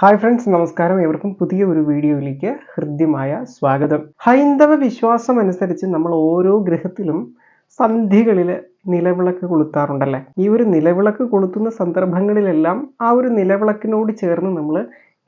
Hi friends നമസ്കാരം. ഏവർക്കും പുതിയ ഒരു വീഡിയോയിലേക്ക് ഹൃദ്യമായ സ്വാഗതം. ഹൈന്ദവ വിശ്വാസം അനുസരിച്ച് നമ്മൾ ഓരോ ഗൃഹത്തിലും സന്ധികളിൽ നിലവിളക്ക് കൊളുത്താറുണ്ടല്ലേ? ഈ ഒരു നിലവിളക്ക് കൊളുത്തുന്ന സന്ദർഭങ്ങളിലെല്ലാം ആ ഒരു നിലവിളക്കിനോട് ചേർന്ന് നമ്മൾ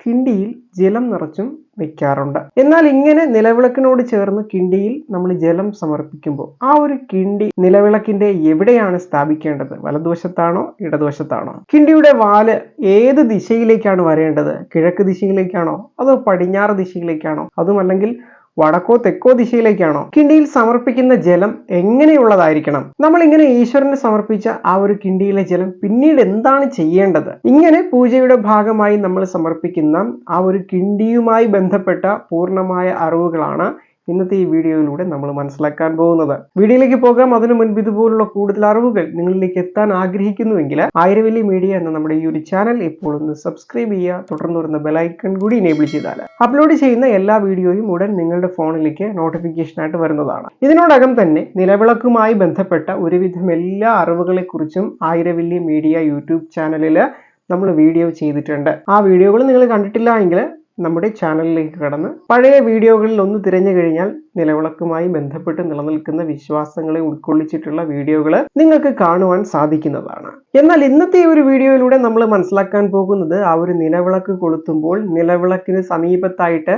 കിണ്ടിയിൽ ജലം നിറച്ചും വെക്കാറുണ്ട്. എന്നാൽ ഇങ്ങനെ നിലവിളക്കിനോട് ചേർന്ന് കിണ്ടിയിൽ നമ്മൾ ജലം സമർപ്പിക്കുമ്പോൾ ആ ഒരു കിണ്ടി നിലവിളക്കിന്റെ എവിടെയാണ് സ്ഥാപിക്കേണ്ടത്? വലതുവശത്താണോ ഇടതുവശത്താണോ? കിണ്ടിയുടെ വാൽ ഏത് ദിശയിലേക്കാണ് വരേണ്ടത്? കിഴക്ക് ദിശയിലേക്കാണോ അതോ പടിഞ്ഞാറ് ദിശയിലേക്കാണോ? അതുമല്ലെങ്കിൽ വടക്കോ തെക്കോ ദിശയിലേക്കാണോ? കിണ്ടിയിൽ സമർപ്പിക്കുന്ന ജലം എങ്ങനെയുള്ളതായിരിക്കണം? നമ്മൾ ഇങ്ങനെ ഈശ്വരന് സമർപ്പിച്ച ആ ഒരു കിണ്ടിയിലെ ജലം പിന്നീട് എന്താണ് ചെയ്യേണ്ടത്? ഇങ്ങനെ പൂജയുടെ ഭാഗമായി നമ്മൾ സമർപ്പിക്കുന്ന ആ ഒരു കിണ്ടിയുമായി ബന്ധപ്പെട്ട പൂർണമായ അറിവുകളാണ് ഇന്നത്തെ ഈ വീഡിയോയിലൂടെ നമ്മൾ മനസ്സിലാക്കാൻ പോകുന്നത്. വീഡിയോയിലേക്ക് പോകാം. അതിനു മുൻപ് ഇതുപോലുള്ള കൂടുതൽ അറിവുകൾ നിങ്ങളിലേക്ക് എത്താൻ ആഗ്രഹിക്കുന്നുവെങ്കിൽ ആയിരവല്ലി മീഡിയ എന്ന നമ്മുടെ ഈ ഒരു ചാനൽ ഇപ്പോൾ ഒന്ന് സബ്സ്ക്രൈബ് ചെയ്യുക. തുടർന്ന് വരുന്ന ബെലൈക്കൺ കൂടി എനേബിൾ ചെയ്താൽ അപ്ലോഡ് ചെയ്യുന്ന എല്ലാ വീഡിയോയും ഉടൻ നിങ്ങളുടെ ഫോണിലേക്ക് നോട്ടിഫിക്കേഷനായിട്ട് വരുന്നതാണ്. ഇതിനോടകം തന്നെ നിലവിളക്കുമായി ബന്ധപ്പെട്ട ഒരുവിധം എല്ലാ അറിവുകളെക്കുറിച്ചും ആയിരവല്ലി മീഡിയ യൂട്യൂബ് ചാനലിൽ നമ്മൾ വീഡിയോ ചെയ്തിട്ടുണ്ട്. ആ വീഡിയോകൾ നിങ്ങൾ കണ്ടിട്ടില്ല എങ്കിൽ നമ്മുടെ ചാനലിലേക്ക് കടന്ന് പഴയ വീഡിയോകളിൽ ഒന്ന് തിരഞ്ഞു കഴിഞ്ഞാൽ നിലവിളക്കുമായി ബന്ധപ്പെട്ട് നിലനിൽക്കുന്ന വിശ്വാസങ്ങളെ ഉൾക്കൊള്ളിച്ചിട്ടുള്ള വീഡിയോകൾ നിങ്ങൾക്ക് കാണുവാൻ സാധിക്കുന്നതാണ്. എന്നാൽ ഇന്നത്തെ ഒരു വീഡിയോയിലൂടെ നമ്മൾ മനസ്സിലാക്കാൻ പോകുന്നത് ആ ഒരു നിലവിളക്ക് കൊളുത്തുമ്പോൾ നിലവിളക്കിന് സമീപത്തായിട്ട്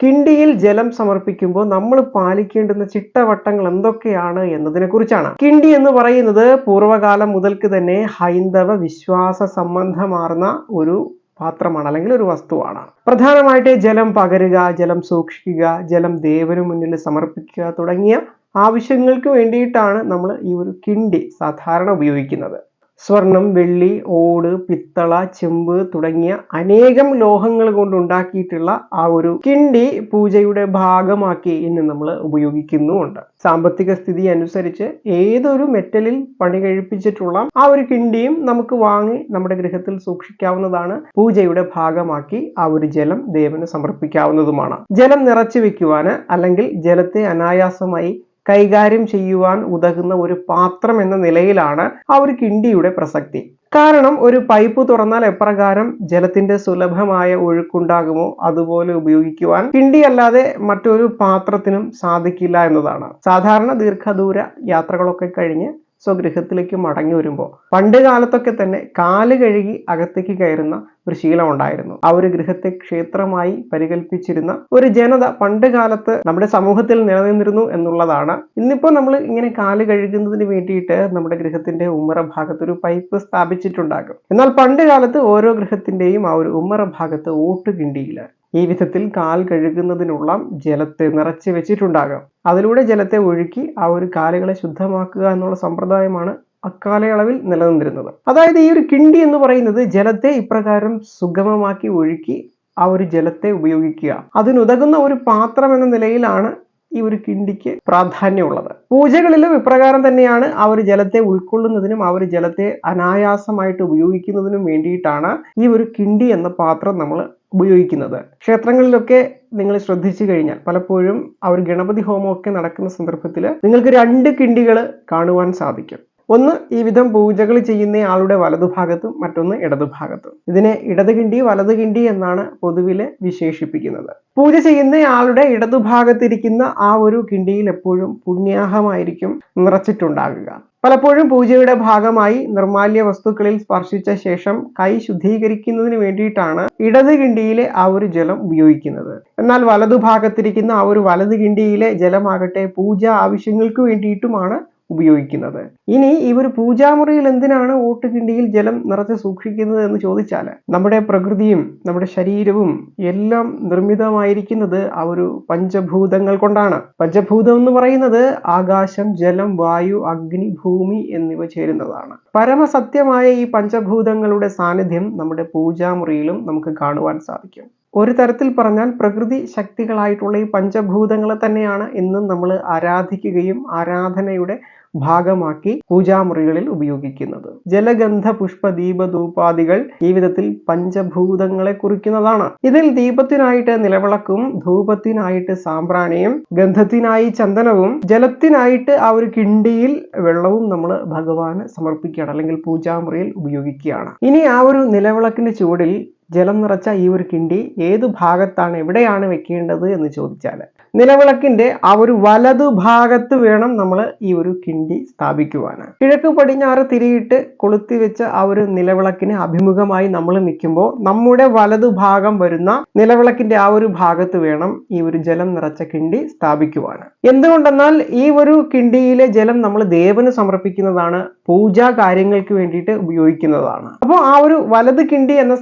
കിണ്ടിയിൽ ജലം സമർപ്പിക്കുമ്പോൾ നമ്മൾ പാലിക്കേണ്ടുന്ന ചിട്ടവട്ടങ്ങൾ എന്തൊക്കെയാണ് എന്നതിനെ കുറിച്ചാണ്. കിണ്ടി എന്ന് പറയുന്നത് പൂർവകാലം മുതൽക്ക് തന്നെ ഹൈന്ദവ വിശ്വാസ സംബന്ധമാർന്ന ഒരു പാത്രമാണ് അല്ലെങ്കിൽ ഒരു വസ്തുവാണ്. പ്രധാനമായിട്ട് ജലം പകരുക ജലം സൂക്ഷിക്കുക ജലം ദേവന് മുന്നിൽ സമർപ്പിക്കുക തുടങ്ങിയ ആവശ്യങ്ങൾക്ക് വേണ്ടിയിട്ടാണ് നമ്മൾ ഈ ഒരു കിണ്ടി സാധാരണ ഉപയോഗിക്കുന്നത്. സ്വർണം വെള്ളി ഓട് പിത്തള ചെമ്പ് തുടങ്ങിയ അനേകം ലോഹങ്ങൾ കൊണ്ട് ഉണ്ടാക്കിയിട്ടുള്ള ആ ഒരു കിണ്ടി പൂജയുടെ ഭാഗമാക്കി ഇന്ന് നമ്മൾ ഉപയോഗിക്കുന്നുമുണ്ട്. സാമ്പത്തിക സ്ഥിതി അനുസരിച്ച് ഏതൊരു മെറ്റലിൽ പണി കഴിപ്പിച്ചിട്ടുള്ള ആ ഒരു കിണ്ടിയും നമുക്ക് വാങ്ങി നമ്മുടെ ഗൃഹത്തിൽ സൂക്ഷിക്കാവുന്നതാണ്. പൂജയുടെ ഭാഗമാക്കി ആ ഒരു ജലം ദേവന് സമർപ്പിക്കാവുന്നതുമാണ്. ജലം നിറച്ചു വെക്കുവാന് അല്ലെങ്കിൽ ജലത്തെ അനായാസമായി കൈകാര്യം ചെയ്യുവാൻ ഉതകുന്ന ഒരു പാത്രം എന്ന നിലയിലാണ് ആ ഒരു കിണ്ടിയുടെ പ്രസക്തി. കാരണം ഒരു പൈപ്പ് തുറന്നാൽ എപ്രകാരം ജലത്തിന്റെ സുലഭമായ ഒഴുക്കുണ്ടാകുമോ അതുപോലെ ഉപയോഗിക്കുവാൻ കിണ്ടി അല്ലാതെ മറ്റൊരു പാത്രത്തിനും സാധിക്കില്ല എന്നതാണ്. സാധാരണ ദീർഘദൂര യാത്രകളൊക്കെ കഴിഞ്ഞ് സ്വഗൃഹത്തിലേക്ക് മടങ്ങി വരുമ്പോൾ പണ്ട് കാലത്തൊക്കെ തന്നെ കാൽ കഴുകി അകത്തേക്ക് കയറുന്ന ഒരു ശീലം ഉണ്ടായിരുന്നു. ആ ഒരു ഗൃഹത്തെ ക്ഷേത്രമായി പരികൽപ്പിച്ചിരുന്ന ഒരു ജനത പണ്ട് കാലത്ത് നമ്മുടെ സമൂഹത്തിൽ നിലനിന്നിരുന്നു എന്നുള്ളതാണ്. ഇന്നിപ്പോൾ നമ്മൾ ഇങ്ങനെ കാൽ കഴുകുന്നതിന് വേണ്ടിയിട്ട് നമ്മുടെ ഗൃഹത്തിന്റെ ഉമ്മറ ഭാഗത്ത് ഒരു പൈപ്പ് സ്ഥാപിച്ചിട്ടുണ്ടാകും. എന്നാൽ പണ്ട് കാലത്ത് ഓരോ ഗൃഹത്തിന്റെയും ആ ഒരു ഉമ്മറ ഭാഗത്ത് ഓട്ടുകിണ്ടിയില്ല ഈ വിധത്തിൽ കാൽ കഴുകുന്നതിനുള്ള ജലത്തെ നിറച്ച് വെച്ചിട്ടുണ്ടാകാം. അതിലൂടെ ജലത്തെ ഒഴുക്കി ആ ഒരു കാലുകളെ ശുദ്ധമാക്കുക എന്നുള്ള സമ്പ്രദായമാണ് അക്കാലയളവിൽ നിലനിന്നിരുന്നത്. അതായത് ഈ ഒരു കിണ്ടി എന്ന് പറയുന്നത് ജലത്തെ ഇപ്രകാരം സുഗമമാക്കി ഒഴുക്കി ആ ഒരു ജലത്തെ ഉപയോഗിക്കുക. അതിനുതകുന്ന ഒരു പാത്രം എന്ന നിലയിലാണ് ഈ ഒരു കിണ്ടിക്ക് പ്രാധാന്യമുള്ളത്. പൂജകളിലും ഇപ്രകാരം തന്നെയാണ് ആ ഒരു ജലത്തെ ഉൾക്കൊള്ളുന്നതിനും ആ ഒരു ജലത്തെ അനായാസമായിട്ട് ഉപയോഗിക്കുന്നതിനും വേണ്ടിയിട്ടാണ് ഈ ഒരു കിണ്ടി എന്ന പാത്രം നമ്മൾ ഉപയോഗിക്കുന്നത്. ക്ഷേത്രങ്ങളിലൊക്കെ നിങ്ങൾ ശ്രദ്ധിച്ചു കഴിഞ്ഞാൽ പലപ്പോഴും അവർ ഗണപതി ഹോമമൊക്കെ നടക്കുന്ന സന്ദർഭത്തിൽ നിങ്ങൾക്ക് രണ്ട് കിണ്ടികൾ കാണുവാൻ സാധിക്കും. ഒന്ന് ഈ വിധം പൂജകൾ ചെയ്യുന്ന ആളുടെ വലതുഭാഗത്തും മറ്റൊന്ന് ഇടതുഭാഗത്തും ഇതിനെ ഇടത് കിണ്ടി വലത് കിണ്ടി എന്നാണ് പൊതുവിൽ വിശേഷിപ്പിക്കുന്നത്. പൂജ ചെയ്യുന്ന ആളുടെ ഇടതുഭാഗത്തിരിക്കുന്ന ആ ഒരു കിണ്ടിയിൽ എപ്പോഴും പുണ്യാഹമായിരിക്കും നിറച്ചിട്ടുണ്ടാകുക. പലപ്പോഴും പൂജയുടെ ഭാഗമായി നിർമാല്യ വസ്തുക്കളിൽ സ്പർശിച്ച ശേഷം കൈ ശുദ്ധീകരിക്കുന്നതിന് വേണ്ടിയിട്ടാണ് ഇടത് കിണ്ടിയിലെ ആ ഒരു ജലം ഉപയോഗിക്കുന്നത്. എന്നാൽ വലതു ഭാഗത്തിരിക്കുന്ന ആ ഒരു വലത് കിണ്ടിയിലെ ജലമാകട്ടെ പൂജ ആവശ്യങ്ങൾക്ക് വേണ്ടിയിട്ടുമാണ് ഉപയോഗിക്കുന്നത്. ഇനി ഒരു പൂജാമുറിയിൽ എന്തിനാണ് ഓട്ടുകിണ്ടിയിൽ ജലം നിറച്ച് സൂക്ഷിക്കുന്നത് എന്ന് ചോദിച്ചാൽ നമ്മുടെ പ്രകൃതിയും നമ്മുടെ ശരീരവും എല്ലാം നിർമ്മിതമായിരിക്കുന്നത് ആ ഒരു പഞ്ചഭൂതങ്ങൾ കൊണ്ടാണ്. പഞ്ചഭൂതം എന്ന് പറയുന്നത് ആകാശം ജലം വായു അഗ്നി ഭൂമി എന്നിവ ചേരുന്നതാണ്. പരമസത്യമായ ഈ പഞ്ചഭൂതങ്ങളുടെ സാന്നിധ്യം നമ്മുടെ പൂജാമുറിയിലും നമുക്ക് കാണുവാൻ സാധിക്കും. ഒരു തരത്തിൽ പറഞ്ഞാൽ പ്രകൃതി ശക്തികളായിട്ടുള്ള ഈ പഞ്ചഭൂതങ്ങളെ തന്നെയാണ് ഇന്നും നമ്മൾ ആരാധിക്കുകയും ആരാധനയുടെ ഭാഗമാക്കി പൂജാമുറികളിൽ ഉപയോഗിക്കുന്നത്. ജലഗന്ധ പുഷ്പ ദീപ ധൂപാദികൾ ഈ വിധത്തിൽ പഞ്ചഭൂതങ്ങളെ കുറിക്കുന്നതാണ്. ഇതിൽ ദീപത്തിനായിട്ട് നിലവിളക്കും ധൂപത്തിനായിട്ട് സാമ്പ്രാണിയും ഗന്ധത്തിനായി ചന്ദനവും ജലത്തിനായിട്ട് ആ ഒരു കിണ്ടിയിൽ വെള്ളവും നമ്മൾ ഭഗവാന് സമർപ്പിക്കുകയാണ് അല്ലെങ്കിൽ പൂജാമുറിയിൽ ഉപയോഗിക്കുകയാണ്. ഇനി ആ ഒരു നിലവിളക്കിന്റെ ചുവടിൽ ജലം നിറച്ച ഈ ഒരു കിണ്ടി ഏത് ഭാഗത്താണ് എവിടെയാണ് വെക്കേണ്ടത് എന്ന് ചോദിച്ചാൽ നിലവിളക്കിന്റെ ആ ഒരു വലതു ഭാഗത്ത് വേണം നമ്മൾ ഈ ഒരു കിണ്ടി സ്ഥാപിക്കുവാന്. കിഴക്ക് പടിഞ്ഞാറ് തിരിയിട്ട് കൊളുത്തി വെച്ച ആ ഒരു നിലവിളക്കിന് അഭിമുഖമായി നമ്മൾ നിൽക്കുമ്പോൾ നമ്മുടെ വലതു ഭാഗം വരുന്ന നിലവിളക്കിന്റെ ആ ഒരു ഭാഗത്ത് വേണം ഈ ഒരു ജലം നിറച്ച കിണ്ടി സ്ഥാപിക്കുവാന്. എന്തുകൊണ്ടെന്നാൽ ഈ ഒരു കിണ്ടിയിലെ ജലം നമ്മൾ ദേവന് സമർപ്പിക്കുന്നതാണ് പൂജാ കാര്യങ്ങൾക്ക് വേണ്ടിയിട്ട് ഉപയോഗിക്കുന്നതാണ്. അപ്പോൾ ആ ഒരു വലത് കിണ്ടി എന്ന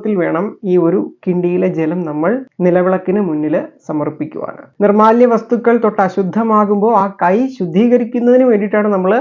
സങ്കല്പത്തിൽ വേണം ഈ ഒരു കിണ്ടിയിലെ ജലം നമ്മൾ നിലവിളക്കിന് മുന്നിൽ സമർപ്പിക്കുവാണ് നിർമാല്യ വസ്തുക്കൾ തൊട്ട് അശുദ്ധമാകുമ്പോൾ ആ കൈ ശുദ്ധീകരിക്കുന്നതിന് വേണ്ടിയിട്ടാണ് നമ്മൾ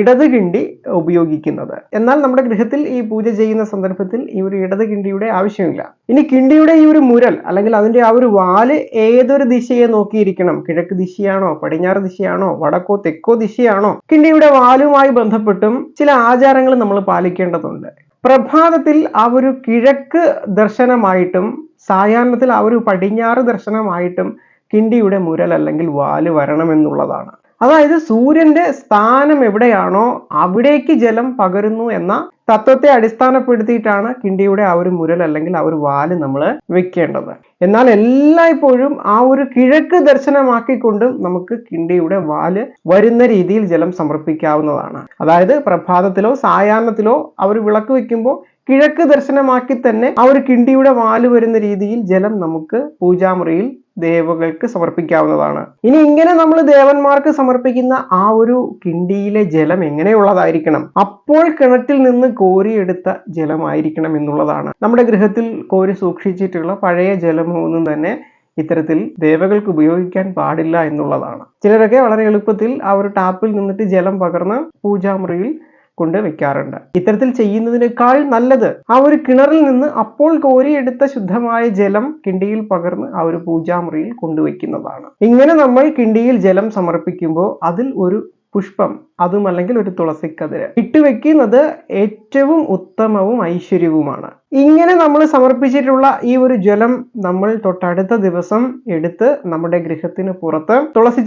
ഇടത് കിണ്ടി ഉപയോഗിക്കുന്നത്. എന്നാൽ നമ്മുടെ ഗൃഹത്തിൽ ഈ പൂജ ചെയ്യുന്ന സന്ദർഭത്തിൽ ഈ ഒരു ഇടത് കിണ്ടിയുടെ ആവശ്യമില്ല. ഇനി കിണ്ടിയുടെ ഈ ഒരു മുരൽ അല്ലെങ്കിൽ അതിന്റെ ആ ഒരു വാൽ ഏതൊരു ദിശയെ നോക്കിയിരിക്കണം? കിഴക്ക് ദിശയാണോ? പടിഞ്ഞാറ് ദിശയാണോ? വടക്കോ തെക്കോ ദിശയാണോ? കിണ്ടിയുടെ വാലുമായി ബന്ധപ്പെട്ടും ചില ആചാരങ്ങൾ നമ്മൾ പാലിക്കേണ്ടതുണ്ട്. പ്രഭാതത്തിൽ ആ ഒരു കിഴക്ക് ദർശനമായിട്ടും സായാഹ്നത്തിൽ ആ ഒരു പടിഞ്ഞാറ് ദർശനമായിട്ടും കിണ്ടിയുടെ മുരൽ അല്ലെങ്കിൽ വാൽ വരണമെന്നുള്ളതാണ്. അതായത് സൂര്യന്റെ സ്ഥാനം എവിടെയാണോ അവിടേക്ക് ജലം പകരുന്നു എന്ന തത്വത്തെ അടിസ്ഥാനപ്പെടുത്തിയിട്ടാണ് കിണ്ടിയുടെ ആ ഒരു മുരൽ അല്ലെങ്കിൽ ആ ഒരു വാൽ നമ്മൾ വെക്കേണ്ടത്. എന്നാൽ എല്ലായ്പ്പോഴും ആ ഒരു കിഴക്ക് ദർശനമാക്കിക്കൊണ്ടും നമുക്ക് കിണ്ടിയുടെ വാൽ വരുന്ന രീതിയിൽ ജലം സമർപ്പിക്കാവുന്നതാണ്. അതായത് പ്രഭാതത്തിലോ സായാഹ്നത്തിലോ ആ ഒരു വിളക്ക് വെക്കുമ്പോൾ കിഴക്ക് ദർശനമാക്കി തന്നെ ആ ഒരു കിണ്ടിയുടെ വാൽ വരുന്ന രീതിയിൽ ജലം നമുക്ക് പൂജാമുറിയിൽ ദേവകൾക്ക് സമർപ്പിക്കാവുന്നതാണ്. ഇനി ഇങ്ങനെ നമ്മൾ ദേവന്മാർക്ക് സമർപ്പിക്കുന്ന ആ ഒരു കിണ്ടിയിലെ ജലം എങ്ങനെയുള്ളതായിരിക്കണം? അപ്പോൾ കിണറ്റിൽ നിന്ന് കോരിയെടുത്ത ജലമായിരിക്കണം എന്നുള്ളതാണ്. നമ്മുടെ ഗൃഹത്തിൽ കോരി സൂക്ഷിച്ചിട്ടുള്ള പഴയ ജലമൊന്നും തന്നെ ഇത്തരത്തിൽ ദേവകൾക്ക് ഉപയോഗിക്കാൻ പാടില്ല എന്നുള്ളതാണ്. ചിലരൊക്കെ വളരെ എളുപ്പത്തിൽ ആ ഒരു ടാപ്പിൽ നിന്നിട്ട് ജലം പകർന്ന് പൂജാമുറിയിൽ കൊണ്ട് വെക്കാറുണ്ട്. ഇത്തരത്തിൽ ചെയ്യുന്നതിനേക്കാൾ നല്ലത് ആ ഒരു കിണറിൽ നിന്ന് അപ്പോൾ കോരിയെടുത്ത ശുദ്ധമായ ജലം കിണ്ടിയിൽ പകർന്ന് ആ ഒരു പൂജാമുറിയിൽ കൊണ്ടുവയ്ക്കുന്നതാണ്. ഇങ്ങനെ നമ്മൾ കിണ്ടിയിൽ ജലം സമർപ്പിക്കുമ്പോൾ അതിൽ ഒരു പുഷ്പം അതും അല്ലെങ്കിൽ ഒരു തുളസിക്കതിര്. ഇട്ടുവെക്കുന്നത് ഏറ്റവും ഉത്തമവും ഐശ്വര്യവുമാണ്. ഇങ്ങനെ നമ്മൾ സമർപ്പിച്ചിട്ടുള്ള ഈ ഒരു ജലം നമ്മൾ തൊട്ടടുത്ത ദിവസം എടുത്ത് നമ്മുടെ ഗൃഹത്തിന് പുറത്ത് തുളസി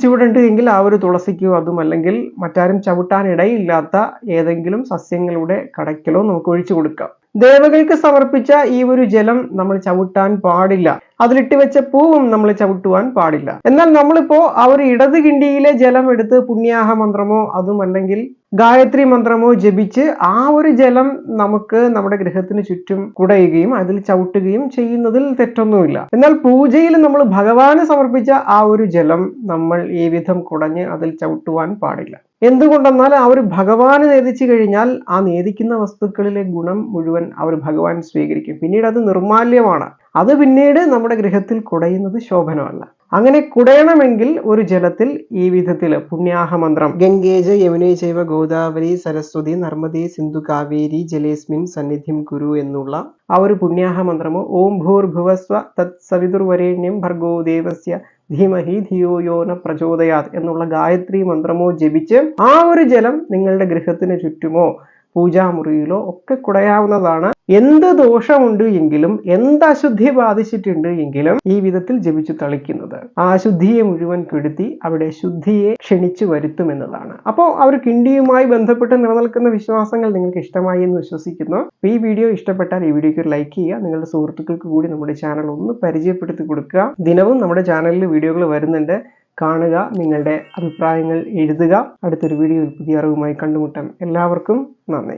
എങ്കിൽ ആ ഒരു തുളസിക്കോ അതും അല്ലെങ്കിൽ മറ്റാരും ചവിട്ടാനിടയില്ലാത്ത ഏതെങ്കിലും സസ്യങ്ങളുടെ കടയ്ക്കലോ നമുക്ക് ഒഴിച്ചു കൊടുക്കാം. ദേവകൾക്ക് സമർപ്പിച്ച ഈ ഒരു ജലം നമ്മൾ ചവിട്ടാൻ പാടില്ല. അതിലിട്ട് വെച്ച പൂവും നമ്മൾ ചവിട്ടുവാൻ പാടില്ല. എന്നാൽ നമ്മളിപ്പോ ആ ഒരു ഇടത് കിണ്ടിയിലെ ജലം എടുത്ത് പുണ്യാഹ മന്ത്രമോ അതും അല്ലെങ്കിൽ ഗായത്രി മന്ത്രമോ ജപിച്ച് ആ ഒരു ജലം നമുക്ക് നമ്മുടെ ഗ്രഹത്തിന് ചുറ്റും കുടയുകയും അതിൽ ചവിട്ടുകയും ചെയ്യുന്നതിൽ തെറ്റൊന്നുമില്ല. എന്നാൽ പൂജയിൽ നമ്മൾ ഭഗവാന് സമർപ്പിച്ച ആ ഒരു ജലം നമ്മൾ ഈ വിധം കുടഞ്ഞ് അതിൽ ചവിട്ടുവാൻ പാടില്ല. എന്തുകൊണ്ടെന്നാൽ ഒരു ഭഗവാന് നേദിച്ചു കഴിഞ്ഞാൽ ആ നേദിക്കുന്ന വസ്തുക്കളിലെ ഗുണം മുഴുവൻ ഒരു ഭഗവാൻ സ്വീകരിക്കും. പിന്നീട് അത് നിർമാല്യമാണ്. അത് പിന്നീട് നമ്മുടെ ഗൃഹത്തിൽ കുടയുന്നത് ശോഭനമല്ല. അങ്ങനെ കുടയണമെങ്കിൽ ഒരു ജലത്തിൽ ഈ വിധത്തിൽ പുണ്യാഹ മന്ത്രം ഗംഗേജ യമുനേ ചൈവ ഗോദാവരി സരസ്വതി നർമ്മദേ സിന്ധു കാവേരി ജലേസ്മിൻ സന്നിധിം കുരു എന്നുള്ള ആ ഒരു പുണ്യാഹ മന്ത്രമോ ഓം ഭൂർഭുവസ്വ തത് സവിതുർവരേണ്യം ഭർഗോ ദേവസ്യ ധീമഹി ധിയോ യോന ന പ്രചോദയാത് എന്നുള്ള ഗായത്രി മന്ത്രമോ ജപിച്ച് ആ ഒരു ജലം നിങ്ങളുടെ ഗൃഹത്തിന് ചുറ്റുമോ പൂജാമുറിയിലോ ഒക്കെ കുടയാവുന്നതാണ്. എന്ത് ദോഷമുണ്ട് എങ്കിലും എന്ത് അശുദ്ധി ബാധിച്ചിട്ടുണ്ട് എങ്കിലും ഈ വിധത്തിൽ ജപിച്ചു തളിക്കുന്നത്. ആ അശുദ്ധിയെ മുഴുവൻ കെടുത്തി അവിടെ ശുദ്ധിയെ ക്ഷണിച്ചു വരുത്തുമെന്നതാണ് അപ്പോൾ അവർ കിണ്ടിയുമായി ബന്ധപ്പെട്ട് നിലനിൽക്കുന്ന വിശ്വാസങ്ങൾ നിങ്ങൾക്ക് ഇഷ്ടമായി എന്ന് വിശ്വസിക്കുന്നു. ഈ വീഡിയോ ഇഷ്ടപ്പെട്ടാൽ ഈ വീഡിയോക്ക് ഒരു ലൈക്ക് ചെയ്യുക. നിങ്ങളുടെ സുഹൃത്തുക്കൾക്ക് കൂടി നമ്മുടെ ചാനൽ ഒന്ന് പരിചയപ്പെടുത്തി കൊടുക്കുക. ദിനവും നമ്മുടെ ചാനലിൽ വീഡിയോകൾ വരുന്നുണ്ട്. കാണുക നിങ്ങളുടെ അഭിപ്രായങ്ങൾ എഴുതുക. അടുത്തൊരു വീഡിയോയിൽ പുതിയ അറിവുമായി കണ്ടുമുട്ടാം. എല്ലാവർക്കും നന്ദി.